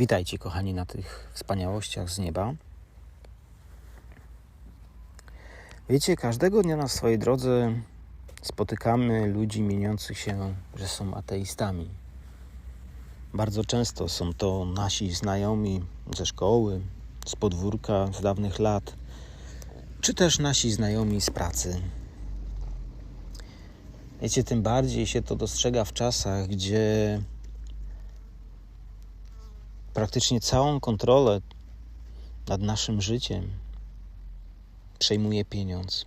Witajcie, kochani, na tych wspaniałościach z nieba. Wiecie, każdego dnia na swojej drodze spotykamy ludzi mieniących się, że są ateistami. Bardzo często są to nasi znajomi ze szkoły, z podwórka, z dawnych lat, czy też nasi znajomi z pracy. Wiecie, tym bardziej się to dostrzega w czasach, gdzie praktycznie całą kontrolę nad naszym życiem przejmuje pieniądz.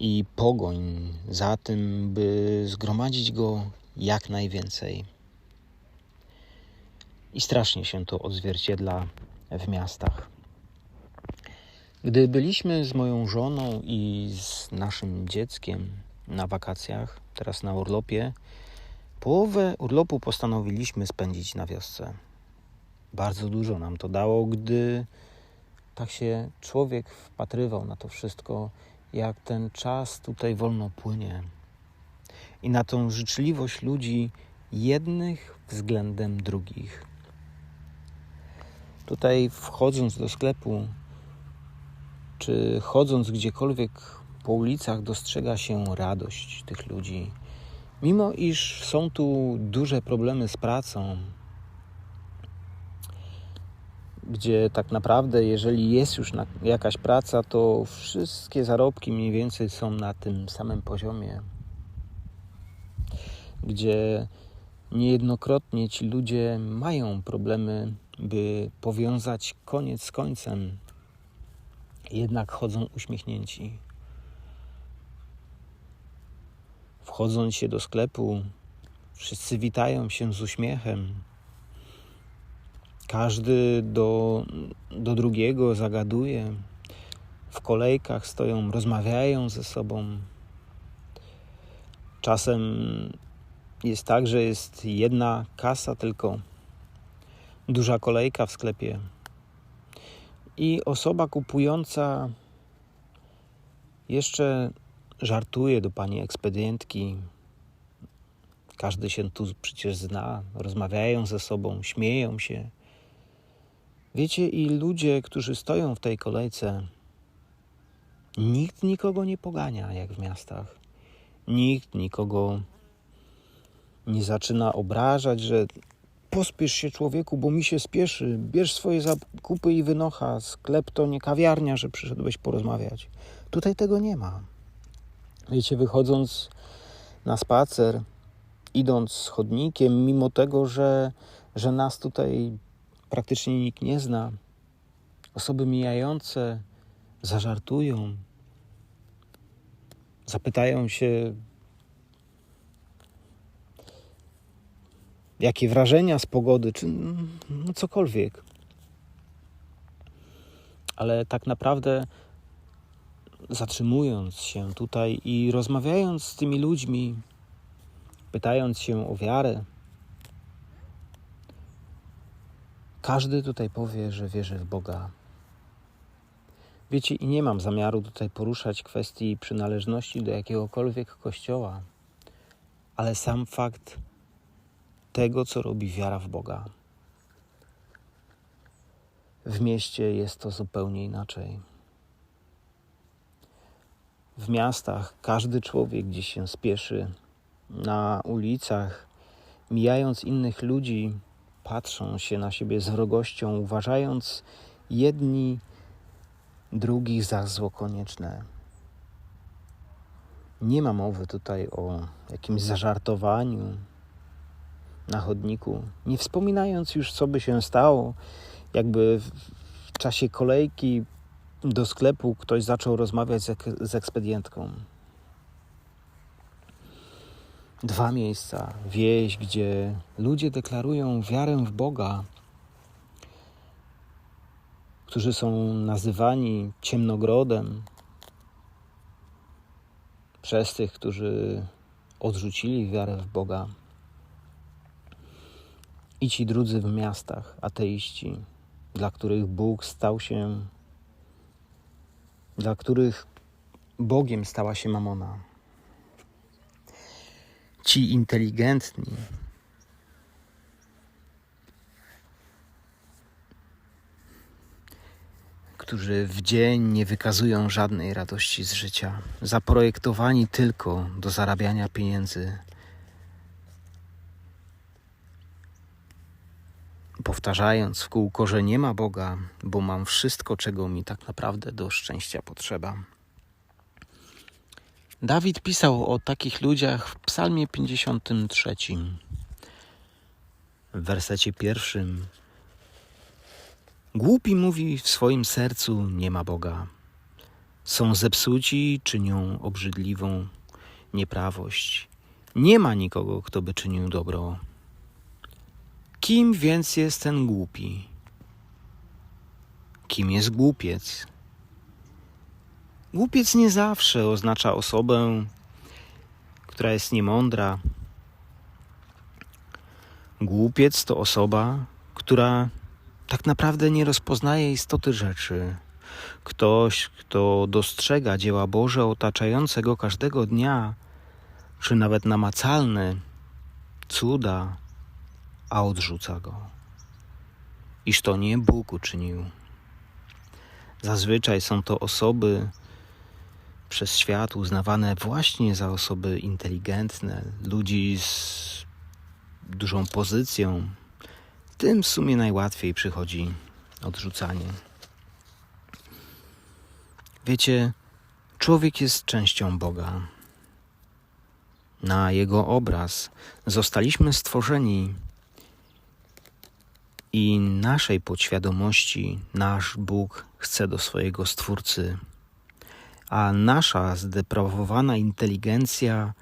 I pogoń za tym, by zgromadzić go jak najwięcej. I strasznie się to odzwierciedla w miastach. Gdy byliśmy z moją żoną i z naszym dzieckiem na wakacjach, teraz na urlopie, Połowę urlopu postanowiliśmy spędzić na wiosce. Bardzo dużo nam to dało, gdy tak się człowiek wpatrywał na to wszystko, jak ten czas tutaj wolno płynie i na tą życzliwość ludzi jednych względem drugich. Tutaj wchodząc do sklepu, czy chodząc gdziekolwiek po ulicach, dostrzega się radość tych ludzi Mimo iż są tu duże problemy z pracą, gdzie tak naprawdę, jeżeli jest już jakaś praca, to wszystkie zarobki mniej więcej są na tym samym poziomie, gdzie niejednokrotnie ci ludzie mają problemy, by powiązać koniec z końcem, jednak chodzą uśmiechnięci. Wchodząc się do sklepu, wszyscy witają się z uśmiechem. Każdy do, do drugiego zagaduje. W kolejkach stoją, rozmawiają ze sobą. Czasem jest tak, że jest jedna kasa tylko, duża kolejka w sklepie. I osoba kupująca jeszcze żartuje do pani ekspedientki. Każdy się tu przecież zna, rozmawiają ze sobą, śmieją się. Wiecie, i ludzie, którzy stoją w tej kolejce, nikt nikogo nie pogania, jak w miastach. Nikt nikogo nie zaczyna obrażać, że pospiesz się człowieku, bo mi się spieszy, bierz swoje zakupy i wynocha. Sklep to nie kawiarnia, że przyszedłeś porozmawiać. Tutaj tego nie ma. Wiecie, wychodząc na spacer, idąc chodnikiem, mimo tego, że, że nas tutaj praktycznie nikt nie zna, osoby mijające zażartują, zapytają się, jakie wrażenia z pogody, czy no cokolwiek. Ale tak naprawdę zatrzymując się tutaj i rozmawiając z tymi ludźmi, pytając się o wiarę, każdy tutaj powie, że wierzy w Boga. Wiecie, i nie mam zamiaru tutaj poruszać kwestii przynależności do jakiegokolwiek kościoła, ale sam fakt tego, co robi wiara w Boga. W mieście jest to zupełnie inaczej. W miastach każdy człowiek gdzieś się spieszy. Na ulicach, mijając innych ludzi, patrzą się na siebie z wrogością, uważając jedni drugich za zło konieczne. Nie ma mowy tutaj o jakimś zażartowaniu na chodniku, nie wspominając już, co by się stało, jakby w czasie kolejki do sklepu ktoś zaczął rozmawiać z, ek z ekspedientką. Dwa miejsca, wieś, gdzie ludzie deklarują wiarę w Boga, którzy są nazywani ciemnogrodem przez tych, którzy odrzucili wiarę w Boga. I ci drudzy w miastach, ateiści, dla których Bóg stał się dla których Bogiem stała się mamona. Ci inteligentni, którzy w dzień nie wykazują żadnej radości z życia, zaprojektowani tylko do zarabiania pieniędzy, Powtarzając w kółko, że nie ma Boga, bo mam wszystko, czego mi tak naprawdę do szczęścia potrzeba. Dawid pisał o takich ludziach w Psalmie 53. W wersecie pierwszym Głupi mówi w swoim sercu nie ma Boga. Są zepsuci, czynią obrzydliwą nieprawość. Nie ma nikogo, kto by czynił dobro. Kim więc jest ten głupi? Kim jest głupiec? Głupiec nie zawsze oznacza osobę, która jest niemądra. Głupiec to osoba, która tak naprawdę nie rozpoznaje istoty rzeczy. Ktoś, kto dostrzega dzieła Boże otaczające go każdego dnia, czy nawet namacalne cuda, a odrzuca go. Iż to nie Bóg uczynił. Zazwyczaj są to osoby przez świat uznawane właśnie za osoby inteligentne, ludzi z dużą pozycją, tym w sumie najłatwiej przychodzi odrzucanie. Wiecie, człowiek jest częścią Boga. Na Jego obraz zostaliśmy stworzeni i naszej podświadomości nasz Bóg chce do swojego Stwórcy, a nasza zdeprawowana inteligencja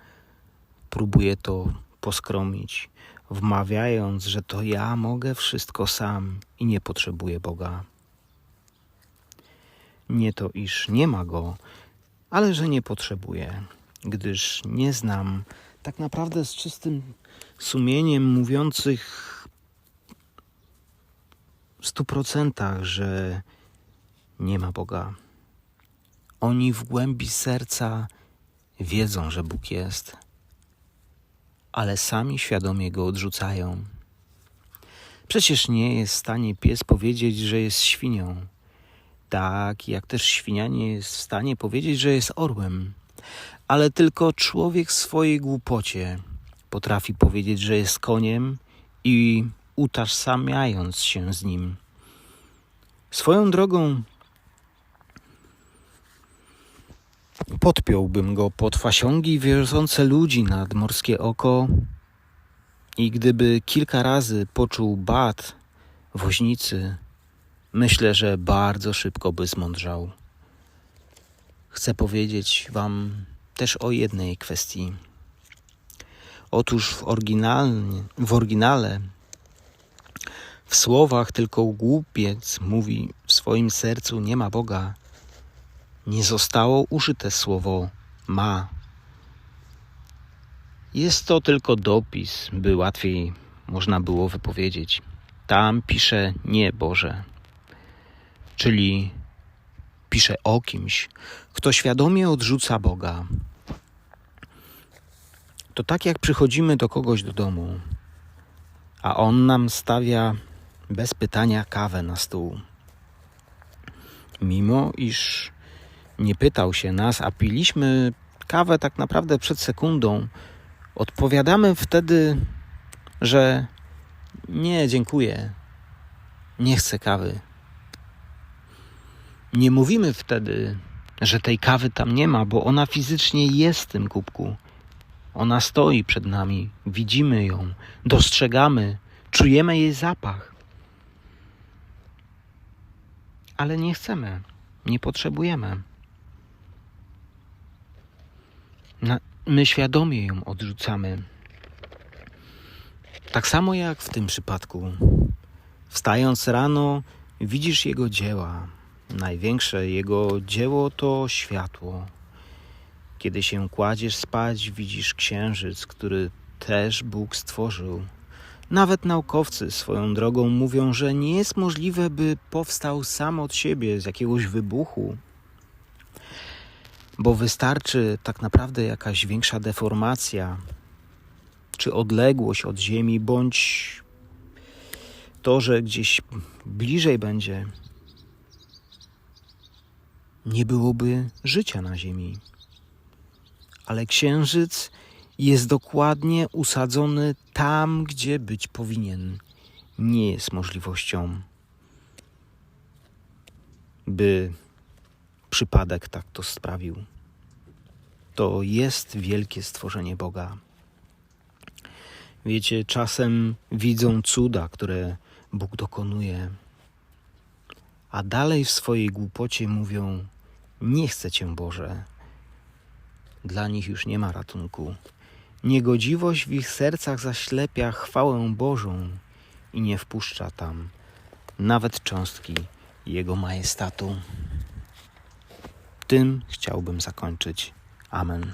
próbuje to poskromić wmawiając, że to ja mogę wszystko sam i nie potrzebuję Boga. Nie to, iż nie ma Go, ale że nie potrzebuję, gdyż nie znam tak naprawdę z czystym sumieniem mówiących stu procentach, że nie ma Boga. Oni w głębi serca wiedzą, że Bóg jest ale sami świadomie go odrzucają. Przecież nie jest w stanie pies powiedzieć, że jest świnią. Tak, jak też świnia nie jest w stanie powiedzieć, że jest orłem. Ale tylko człowiek w swojej głupocie potrafi powiedzieć, że jest koniem i utożsamiając się z nim. Swoją drogą Podpiąłbym go pod fasiągi wiozące ludzi nad morskie oko i gdyby kilka razy poczuł bat woźnicy, myślę, że bardzo szybko by zmądrzał. Chcę powiedzieć Wam też o jednej kwestii. Otóż w, w oryginale, w słowach tylko głupiec mówi w swoim sercu nie ma Boga nie zostało użyte słowo ma. Jest to tylko dopis, by łatwiej można było wypowiedzieć. Tam pisze nie Boże, czyli pisze o kimś, kto świadomie odrzuca Boga. To tak jak przychodzimy do kogoś do domu, a on nam stawia bez pytania kawę na stół. Mimo iż nie pytał się nas, a piliśmy kawę tak naprawdę przed sekundą, odpowiadamy wtedy, że nie, dziękuję, nie chcę kawy. Nie mówimy wtedy, że tej kawy tam nie ma, bo ona fizycznie jest w tym kubku. Ona stoi przed nami, widzimy ją, dostrzegamy, czujemy jej zapach. Ale nie chcemy, nie potrzebujemy. my świadomie ją odrzucamy. Tak samo jak w tym przypadku. Wstając rano, widzisz jego dzieła. Największe jego dzieło to światło. Kiedy się kładziesz spać, widzisz księżyc, który też Bóg stworzył. Nawet naukowcy swoją drogą mówią, że nie jest możliwe, by powstał sam od siebie z jakiegoś wybuchu bo wystarczy tak naprawdę jakaś większa deformacja, czy odległość od Ziemi, bądź to, że gdzieś bliżej będzie nie byłoby życia na Ziemi. Ale księżyc jest dokładnie usadzony tam, gdzie być powinien. Nie jest możliwością, by przypadek tak to sprawił. To jest wielkie stworzenie Boga. Wiecie, czasem widzą cuda, które Bóg dokonuje, a dalej w swojej głupocie mówią: Nie chcę cię, Boże. Dla nich już nie ma ratunku. Niegodziwość w ich sercach zaślepia chwałę Bożą i nie wpuszcza tam nawet cząstki Jego majestatu. Tym chciałbym zakończyć. Amen.